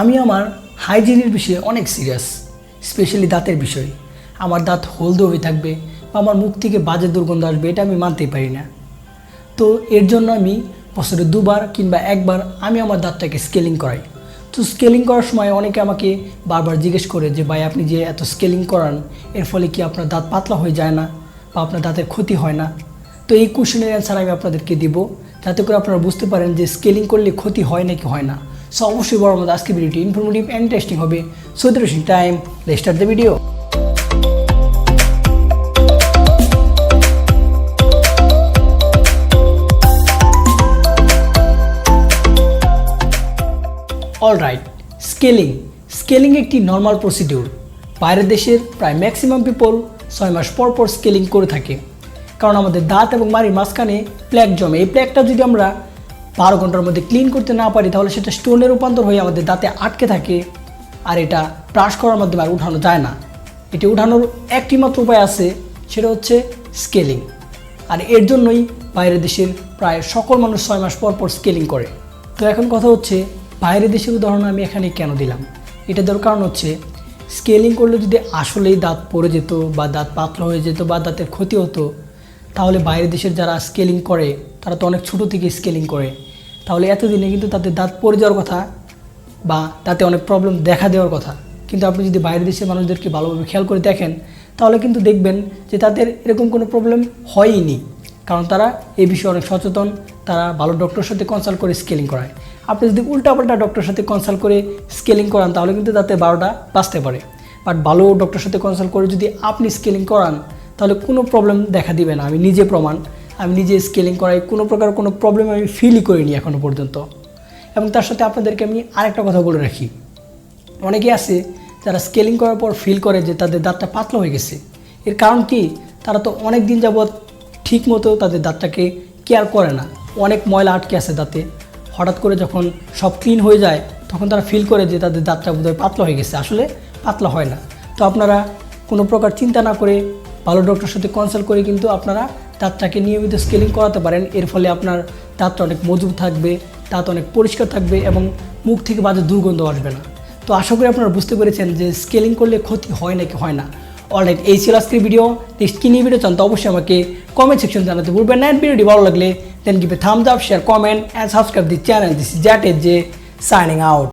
আমি আমার হাইজিনের বিষয়ে অনেক সিরিয়াস স্পেশালি দাঁতের বিষয়। আমার দাঁত হলদে হয়ে থাকবে বা আমার মুখ থেকে বাজে দুর্গন্ধ আসবে, এটা আমি মানতেই পারি না। তো এর জন্য আমি বছরে দুবার কিংবা একবার আমি আমার দাঁতটাকে স্কেলিং করাই। তো স্কেলিং করার সময় অনেকে আমাকে বারবার জিজ্ঞেস করে যে, ভাই, আপনি যে এত স্কেলিং করান, এর ফলে কি আপনার দাঁত পাতলা হয়ে যায় না বা আপনার দাঁতের ক্ষতি হয় না? তো এই কোশ্চেনের অ্যান্সার আমি আপনাদেরকে দিব, যাতে করে আপনারা বুঝতে পারেন যে স্কেলিং করলে ক্ষতি হয় নাকি হয় না? সো অবশ্যই বড় মতো আজকে ভিডিওটি ইনফরমেটিভ অ্যান্ড টেস্টিং হবে। So dressing time let's start the video all right scaling scaling একটি নর্মাল প্রসিডিউর বাইরের দেশের প্রায় ম্যাক্সিমাম পিপল ছয় মাস পর পর স্কেলিং করে থাকে। কারণ আমাদের দাঁত এবং মাড়ির মাঝখানে প্ল্যাক জমে। এই প্ল্যাকটা যদি আমরা বারো ঘণ্টার মধ্যে ক্লিন করতে না পারি, তাহলে সেটা স্টোনে রূপান্তর হয়ে আমাদের দাঁতে আটকে থাকে আর এটা ব্রাশ করার মাধ্যমে আর উঠানো যায় না। এটি উঠানোর একটি মাত্র উপায় আছে, সেটা হচ্ছে স্কেলিং আর এর জন্যই বাইরের দেশের প্রায় সকল মানুষ ছয় মাস পর পর স্কেলিং করে। তো এখন কথা হচ্ছে, বাইরের দেশের উদাহরণ আমি এখানে কেন দিলাম? এটা দেওয়ার কারণ হচ্ছে স্কেলিং করলে যদি আসলেই দাঁত পড়ে যেত বা দাঁত পাতলা হয়ে যেত বা দাঁতের ক্ষতি হতো তাহলে বাইরের দেশের যারা স্কেলিং করে, তারা তো অনেক ছোটো থেকে স্কেলিং করে। তাহলে এতদিনে কিন্তু তাদের দাঁত পড়ে যাওয়ার কথা বা তাতে অনেক প্রবলেম দেখা দেওয়ার কথা। কিন্তু আপনি যদি বাইরের দেশের মানুষদেরকে ভালোভাবে খেয়াল করে দেখেন, তাহলে কিন্তু দেখবেন যে তাদের এরকম কোনো প্রবলেম হয়ইনি। কারণ তারা এই বিষয়ে অনেক সচেতন, তারা ভালো ডক্টরের সাথে কনসাল্ট করে স্কেলিং করায়। আপনি যদি উল্টাপাল্টা ডক্টরের সাথে কনসাল্ট করে স্কেলিং করান, তাহলে কিন্তু তাতে বারোটা বাঁচতে পারে। বাট ভালো ডক্টরের সাথে কনসাল্ট করে যদি আপনি স্কেলিং করান তাহলে কোনো প্রবলেম দেখা দিবে না। আমি নিজে প্রমাণ, আমি নিজে স্কেলিং করাই, কোনো প্রকার কোনো প্রবলেম আমি ফিলই করিনি এখনও পর্যন্ত। এবং তার সাথে আপনাদেরকে আমি আরেকটা কথা বলে রাখি। অনেকে আছে যারা স্কেলিং করার পর ফিল করে যে তাদের দাঁতটা পাতলা হয়ে গেছে। এর কারণ কি? তারা তো অনেক দিন যাবৎ ঠিক মতো তাদের দাঁতটাকে কেয়ার করে না। অনেক ময়লা আটকে আছে দাঁতে। হঠাৎ করে যখন সব ক্লিন হয়ে যায়, তখন তারা ফিল করে যে তাদের দাঁতটা বোধহয় পাতলা হয়ে গেছে। আসলে পাতলা হয় না। তো আপনারা কোনো প্রকার চিন্তা না করে ভালো ডক্টরের সাথে কনসাল্ট করে কিন্তু আপনারা দাঁতটাকে নিয়মিত স্কেলিং করাতে পারেন। এর ফলে আপনার দাঁতটা অনেক মজবুত থাকবে, দাঁত অনেক পরিষ্কার থাকবে এবং মুখ থেকে বাজে দুর্গন্ধ আসবে না। তো আশা করি আপনারা বুঝতে পেরেছেন যে স্কেলিং করলে ক্ষতি হয় নাকি হয় না। অলরাইট এই ছিল আজকের ভিডিও নেক্সট কী নিয়ে ভিডিও চান তো অবশ্যই আমাকে কমেন্ট সেকশন জানাতে ভুলবেন না। ভিডিওটি ভালো লাগলে then give thumbs up share comment and subscribe the channel this জ্যাট এজ যে সাইনিং আউট